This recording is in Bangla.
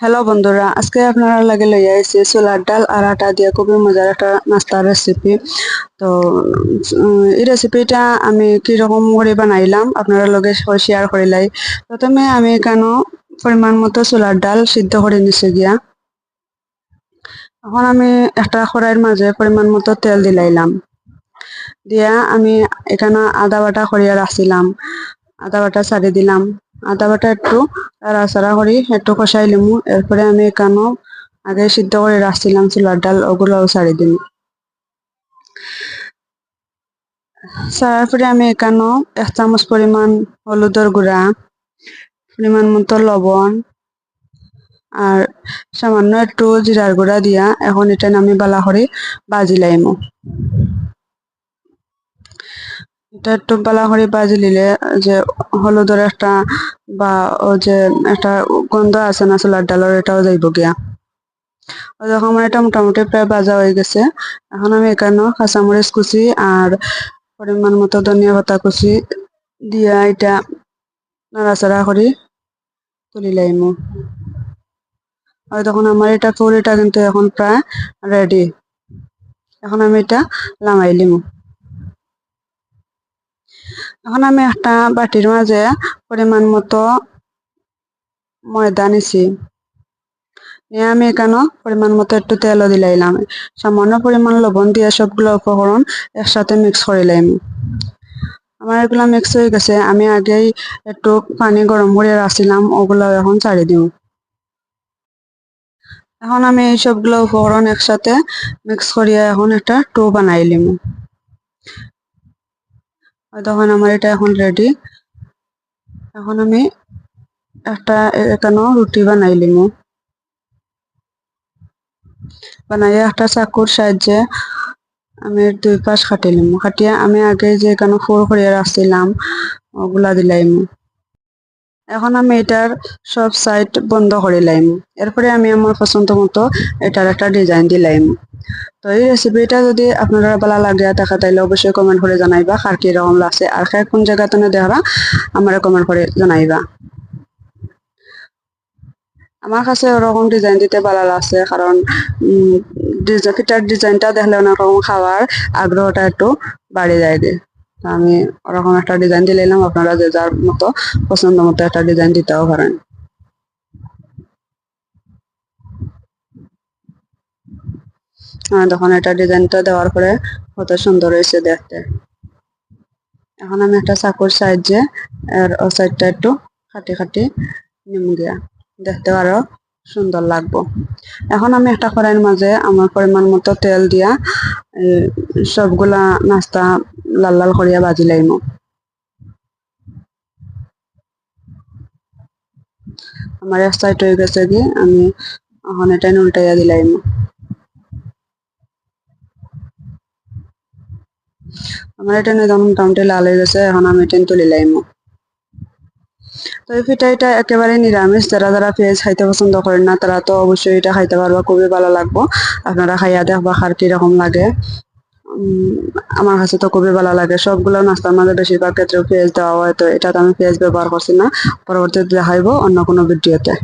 হ্যালো বন্ধুরা, আজকে আপনারা লাগে লইয়া আইছি ছোলার ডাল আর আটা দিয়ে খুবই মজার একটা নাস্তার রেসিপি তো এই রেসিপিটা আমি কীরকম করে বানাইলাম আপনারা লগে শেয়ার করিলাই প্রথমে আমি কেন পরিমাণ মতো ছোলার ডাল সিদ্ধ করে নিছি গিয়া। এখন আমি একটা কড়াইয়ের মাঝে পরিমাণ মতো তেল দিলাইলাম দিয়া আমি এখানে আদা বাটা করিয়া রাখছিলাম আদা বাটা ছাড়ি দিলাম। আদা বাটা একটু নাড়াচাড়া করি একটু কষাই লিমু। এরপরে আমি এখানেও আগে সিদ্ধ করে রাখছিলাম ছোলার ডাল ওগুলোও ছাড়ি দিন ছাড়ার পরে আমি এখানেও এক চামচ পরিমাণ হলুদের গুঁড়া, পরিমাণ মতো লবণ আর সামান্য একটু জিরার গুঁড়া দিয়া এখন এটা আমি বালা করে বাজি লাইমু। এটা একটু বালা করে বাজি নিলে যে হলুদের একটা বা ও যে একটা গন্ধ আছে না ছোলার ডালের, এটাও যাইব গিয়া। যখন আমার এটা মোটামুটি প্রায় ভাজা হয়ে গেছে। এখন আমি এখানেও কাঁচামরিচ কুচি আর পরিমাণ মতো ধনিয়া পাতা কুচি দিয়া এটা নাড়াচাড়া করি, তুলি লাইমু। তখন আমার এটা পুরিটা কিন্তু এখন প্রায় রেডি এখন আমি এটা লামাই লিমু। এখন আমি একটা বাটির মাঝে পরিমাণ মতো ময়দা নিছি। নিয়ে আমি এখানে পরিমাণ মতো একটু তেলও দিলাইলাম সামান্য পরিমাণ লবণ দিয়ে সবগুলো উপকরণ একসাথে মিক্স করে লাইম। আমার এগুলো মিক্স হয়ে গেছে, আমি আগেই একটু পানি গরম করে রাখছিলাম ওগুলো এখন ছাড়ি দিব এখন আমি এই সবগুলো উপকরণ একসাথে মিক্স করিয়া এখন একটা টো বানাই লিম তখন আমার এটা এখন রেডি এখন আমি একটা, এখানেও রুটি বানাই লিমু। বানাই একটা চাকুর সাহায্যে আমি দুই পাশ কাটি লিমু। কাটিয়া আমি আগে যে এখানে ফুল করিয়া রাখছিলাম, ওগুলা দিলাইম। এখন আমি এটার সব সাইড বন্ধ করে লাইম। এরপরে আমি আমার পছন্দ মতো এটার একটা ডিজাইন দিলাইম তো এই রেসিপিটা যদি আপনারা ভালো লাগে দেখা তাইলে অবশ্যই কমেন্ট করে জানাইবা কার রকম লাগছে, আর খায় কোন জায়গাতে দেখা আমার কমেন্ট করে জানাইবা। আমার কাছে ওরকম ডিজাইন দিতে ভালো লাগছে, কারণ ফিটার ডিজাইনটা দেখলে অনেক রকম খাওয়ার আগ্রহটা একটু বাড়ে যায়। আমি ওরকম একটা ডিজাইন দিলাম আপনারা যে যার মতো পছন্দ মতো একটা ডিজাইন দিতেও পারেন। তখন এটা ডিজাইনটা দেওয়ার পরে কত সুন্দর হয়েছে দেখতে। এখন আমি একটা চাকুর সাইজে এর ও সাইডটা একটু খাটি খাটি নিম গিয়া দেখতে আরও সুন্দর লাগবো। এখন আমি একটা কড়াইয়ের মাঝে আমার পরিমাণ মতো তেল দিয়া সবগুলা নাস্তা লাল লাল করিয়া বাজি লাইম। আমার এক সাইড গেছে কি আমি এখন উল্টাইয়া দিলাইম আমার এটা নিয়ে মোটামুটি লাল হয়ে গেছে, এখন আমি এটা তুলি লাইমো। তো এই পিঠাইটা একেবারে নিরামিষ, যারা যারা পেঁয়াজ খাইতে পছন্দ করেন না, তারা তো অবশ্যই এটা খাইতে পারবা, খুবই ভালো লাগবো। আপনারা খাইয়া দেখবা খার কীরকম লাগে। আমার কাছে তো খুবই ভালো লাগে। সবগুলো নাস্তার মাঝে বেশিরভাগ ক্ষেত্রে পেঁয়াজ দেওয়া হয়, তো এটা তো আমি পেঁয়াজ ব্যবহার করছি না। পরবর্তীতে দেখাইবো অন্য কোনো ভিডিওতে।